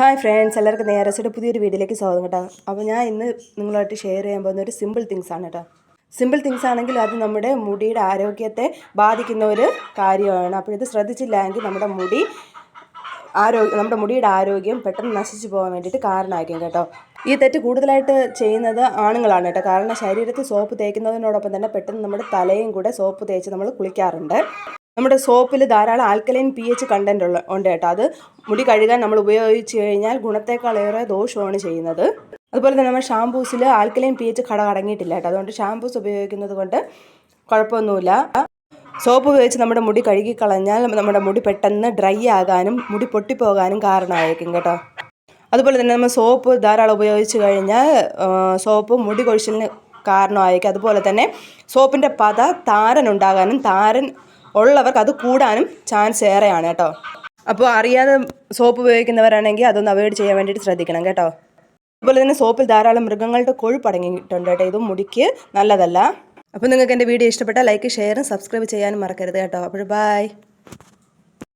Hi friends എല്ലാവർക്കും നേരസയുടെ പുതിയൊരു വീഡിയോയിലേക്ക് സ്വാഗതം കേട്ടോ. അപ്പോൾ ഞാൻ ഇന്ന് നിങ്ങളായിട്ട് ഷെയർ ചെയ്യാൻ പോകുന്ന ഒരു സിമ്പിൾ തിങ്സ് ആണ് കേട്ടോ. സിമ്പിൾ തിങ്സ് ആണെങ്കിൽ അത് നമ്മുടെ മുടിയുടെ ആരോഗ്യത്തെ ബാധിക്കുന്ന ഒരു കാര്യമാണ്. അപ്പോൾ ഇത് ശ്രദ്ധിച്ചില്ലെങ്കിൽ നമ്മുടെ മുടി ആരോഗ്യം നമ്മുടെ മുടിയുടെ ആരോഗ്യം പെട്ടെന്ന് നശിച്ചു പോകാൻ വേണ്ടിയിട്ട് കാരണമായിരിക്കും കേട്ടോ. ഈ തെറ്റ് കൂടുതലായിട്ട് ചെയ്യുന്നത് ആണുങ്ങളാണ് കേട്ടോ. കാരണം ശരീരത്തിൽ സോപ്പ് തേക്കുന്നതിനോടൊപ്പം തന്നെ പെട്ടെന്ന് നമ്മുടെ തലയും കൂടെ സോപ്പ് തേച്ച് നമ്മൾ കുളിക്കാറുണ്ട്. നമ്മുടെ സോപ്പിൽ ധാരാളം ആൽക്കലൈൻ പി എച്ച് കണ്ടന്റ് ഉള്ള ഉണ്ട് കേട്ടോ. അത് മുടി കഴുകാൻ നമ്മൾ ഉപയോഗിച്ച് കഴിഞ്ഞാൽ ഗുണത്തേക്കാളേറെ ദോഷമാണ് ചെയ്യുന്നത്. അതുപോലെ തന്നെ നമ്മൾ ഷാംപൂസിൽ ആൽക്കലൈൻ പി എച്ച് ഘടകം അടങ്ങിയിട്ടില്ല കേട്ടോ. അതുകൊണ്ട് ഷാംപൂസ് ഉപയോഗിക്കുന്നത് കൊണ്ട് കുഴപ്പമൊന്നുമില്ല. സോപ്പ് ഉപയോഗിച്ച് നമ്മുടെ മുടി കഴുകി കളഞ്ഞാൽ നമ്മുടെ മുടി പെട്ടെന്ന് ഡ്രൈ ആകാനും മുടി പൊട്ടിപ്പോകാനും കാരണമായിരിക്കും കേട്ടോ. അതുപോലെ തന്നെ നമ്മൾ സോപ്പ് ധാരാളം ഉപയോഗിച്ച് കഴിഞ്ഞാൽ സോപ്പ് മുടി കൊഴിച്ചിലിന് കാരണമായിരിക്കും അതുപോലെ തന്നെ സോപ്പിന്റെ പത താരൻ ഉണ്ടാകാനും താരൻ ഉള്ളവർക്ക് അത് കൂടാനും ചാൻസ് ഏറെയാണ് കേട്ടോ. അപ്പോൾ അറിയാതെ സോപ്പ് ഉപയോഗിക്കുന്നവരാണെങ്കിൽ അതൊന്ന് അവോയ്ഡ് ചെയ്യാൻ വേണ്ടിയിട്ട് ശ്രദ്ധിക്കണം കേട്ടോ. അതുപോലെ തന്നെ സോപ്പിൽ ധാരാളം മൃഗങ്ങളുടെ കൊഴുപ്പ് അടങ്ങിയിട്ടുണ്ട് കേട്ടോ. ഇതും മുടിക്ക് നല്ലതല്ല. അപ്പോൾ നിങ്ങൾക്ക് എന്റെ വീഡിയോ ഇഷ്ടപ്പെട്ടാൽ ലൈക്ക് ഷെയറും സബ്സ്ക്രൈബ് ചെയ്യാനും മറക്കരുത് കേട്ടോ. അപ്പോൾ ബൈ